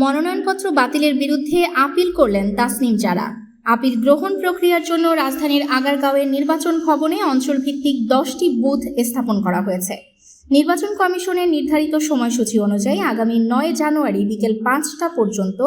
মনোনয়নপত্র বাতিলের বিরুদ্ধে আপিল করলেন তাসনিম জারা আপিল গ্রহণ প্রক্রিয়ার জন্য রাজধানীর আগারগাঁওয়ের নির্বাচন ভবনে অঞ্চলভিত্তিক দশটি বুথ স্থাপন করা হয়েছে। নির্বাচন কমিশনের নির্ধারিত সময়সূচি অনুযায়ী আগামী নয় জানুয়ারি বিকেল পাঁচটা পর্যন্ত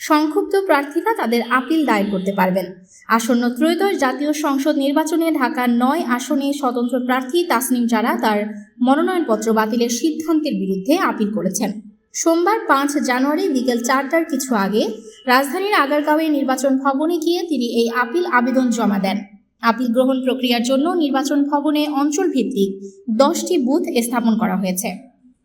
সংক্ষুব্ধ প্রার্থীরা তাদের আপিল দায়ের করতে পারবেন। আসন্ন ত্রয়োদশ জাতীয় সংসদ নির্বাচনে ঢাকা নয় আসনে স্বতন্ত্র প্রার্থী তাসনিম জারা তার মনোনয়নপত্র বাতিলের সিদ্ধান্তের বিরুদ্ধে আপিল করেছেন। সোমবার পাঁচ জানুয়ারি বিকেল চারটার কিছু আগে রাজধানীর আগারগাঁওয়ে নির্বাচন ভবনে গিয়ে তিনি এই আপিল আবেদন জমা দেন। আপিল গ্রহণ প্রক্রিয়ার জন্য নির্বাচন ভবনে অঞ্চল ভিত্তিক দশটি বুথ স্থাপন করা হয়েছে।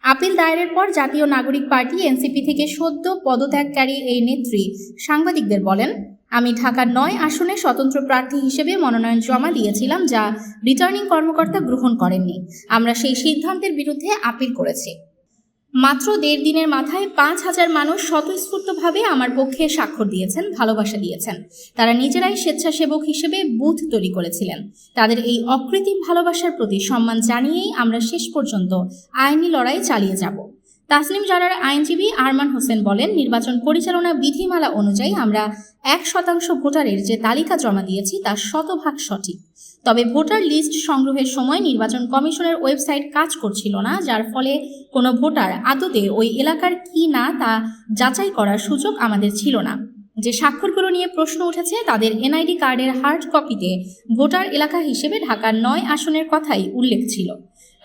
আপিল দায়েরের পর জাতীয় নাগরিক পার্টি এনসিপি থেকে সদ্য পদত্যাগকারী এই নেত্রী সাংবাদিকদের বলেন, আমি ঢাকার নয় আসনে স্বতন্ত্র প্রার্থী হিসেবে মনোনয়ন জমা দিয়েছিলাম যা রিটার্নিং কর্মকর্তা গ্রহণ করেননি। আমরা সেই সিদ্ধান্তের বিরুদ্ধে আপিল করেছি। মাত্র দেড় দিনের মাথায় পাঁচ হাজার মানুষ স্বতঃস্ফূর্তভাবে আমার পক্ষে স্বাক্ষর দিয়েছেন, ভালোবাসা দিয়েছেন। তারা নিজেরাই স্বেচ্ছাসেবক হিসেবে বুথ তৈরি করেছিলেন। তাদের এই অকৃত্রিম ভালোবাসার প্রতি সম্মান জানিয়েই আমরা শেষ পর্যন্ত আইনি লড়াই চালিয়ে যাব। তাসনিম জারার আইনজীবী আরমান হোসেন বলেন, নির্বাচন পরিচালনা বিধিমালা অনুযায়ী আমরা এক শতাংশ ভোটারের যে তালিকা জমা দিয়েছি তা শতভাগ সঠিক। তবে ভোটার লিস্ট সংগ্রহের সময় নির্বাচন কমিশনের ওয়েবসাইট কাজ করছিল না, যার ফলে কোনো ভোটার আদতে ওই এলাকার কি না তা যাচাই করার সুযোগ আমাদের ছিল না। যে স্বাক্ষরগুলো নিয়ে প্রশ্ন উঠেছে, তাদের এনআইডি কার্ডের হার্ড কপিতে ভোটার এলাকা হিসেবে ঢাকার নয় আসনের কথাই উল্লেখ ছিল।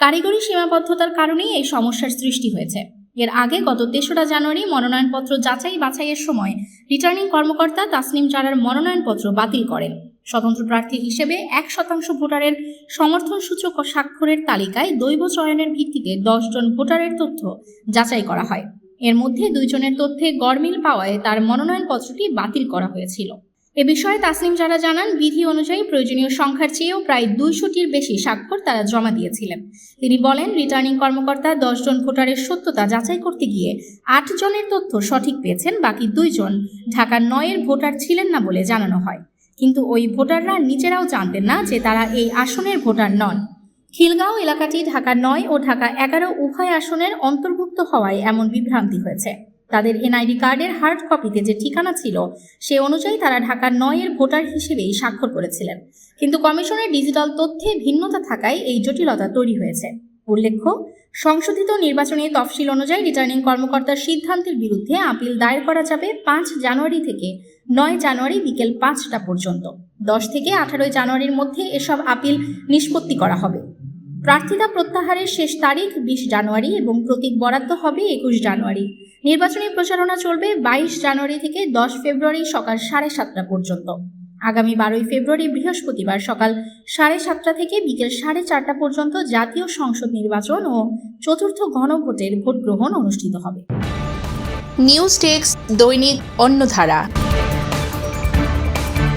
কারিগরি সীমাবদ্ধতার কারণেই এই সমস্যার সৃষ্টি হয়েছে। এর আগে গত তেসরা জানুয়ারি মনোনয়নপত্র যাচাই বাছাইয়ের সময় রিটার্নিং কর্মকর্তা তাসনিম জারার মনোনয়নপত্র বাতিল করেন। স্বতন্ত্র প্রার্থী হিসেবে এক শতাংশ ভোটারের সমর্থন সূচক ও স্বাক্ষরের তালিকায় দৈব চয়নের ভিত্তিতে দশজন ভোটারের তথ্য যাচাই করা হয়। এর মধ্যে দুইজনের তথ্যে গড়মিল পাওয়ায় তার মনোনয়নপত্রটি বাতিল করা হয়েছিল। এ বিষয়ে তাসনিম যারা জানান, বিধি অনুযায়ী প্রয়োজনীয় সংখ্যার চেয়েও প্রায় দুইশোটির বেশি স্বাক্ষর তারা জমা দিয়েছিলেন। তিনি বলেন রিটার্নিং কর্মকর্তা জন ভোটারের সত্যতা যাচাই করতে গিয়ে আট জনের তথ্য সঠিক পেয়েছেন, বাকি দুইজন ঢাকার নয়ের ভোটার ছিলেন না বলে জানানো হয়। কিন্তু ওই ভোটাররা নিজেরাও জানতেন না যে তারা এই আসনের ভোটার নন। খিলগাঁও এলাকাটি ঢাকা নয় ও ঢাকা এগারো উভয় আসনের অন্তর্ভুক্ত হওয়ায় এমন বিভ্রান্তি হয়েছে। তাদের এনআইডি কার্ডের হার্ড কপিতে যে ঠিকানা ছিল, সে অনুযায়ী তারা ঢাকা নয়ের ভোটার হিসেবেই স্বাক্ষর করেছিলেন। কিন্তু কমিশনের ডিজিটাল তথ্যে ভিন্নতা থাকায় এই জটিলতা তৈরি হয়েছে। উল্লেখ্য, সংশোধিত নির্বাচনী তফসিল অনুযায়ী রিটার্নিং কর্মকর্তার সিদ্ধান্তের বিরুদ্ধে আপিল দায়ের করা যাবে পাঁচ জানুয়ারি থেকে নয় জানুয়ারি বিকেল পাঁচটা পর্যন্ত। দশ থেকে আঠারোই জানুয়ারির মধ্যে এসব আপিল নিষ্পত্তি করা হবে। প্রার্থিতা প্রত্যাহারের শেষ তারিখ বিশ জানুয়ারি এবং প্রতীক বরাদ্দ হবে একুশ জানুয়ারি। নির্বাচনী প্রচারণা চলবে বাইশ জানুয়ারি থেকে দশ ফেব্রুয়ারি সকাল সাড়ে সাতটা পর্যন্ত। আগামী বারোই ফেব্রুয়ারি বৃহস্পতিবার সকাল সাড়ে সাতটা থেকে বিকেল সাড়ে চারটা পর্যন্ত জাতীয় সংসদ নির্বাচন ও চতুর্থ গণভোটের ভোট গ্রহণ অনুষ্ঠিত হবে। নিউজ টেক্স দৈনিক অন্যধারা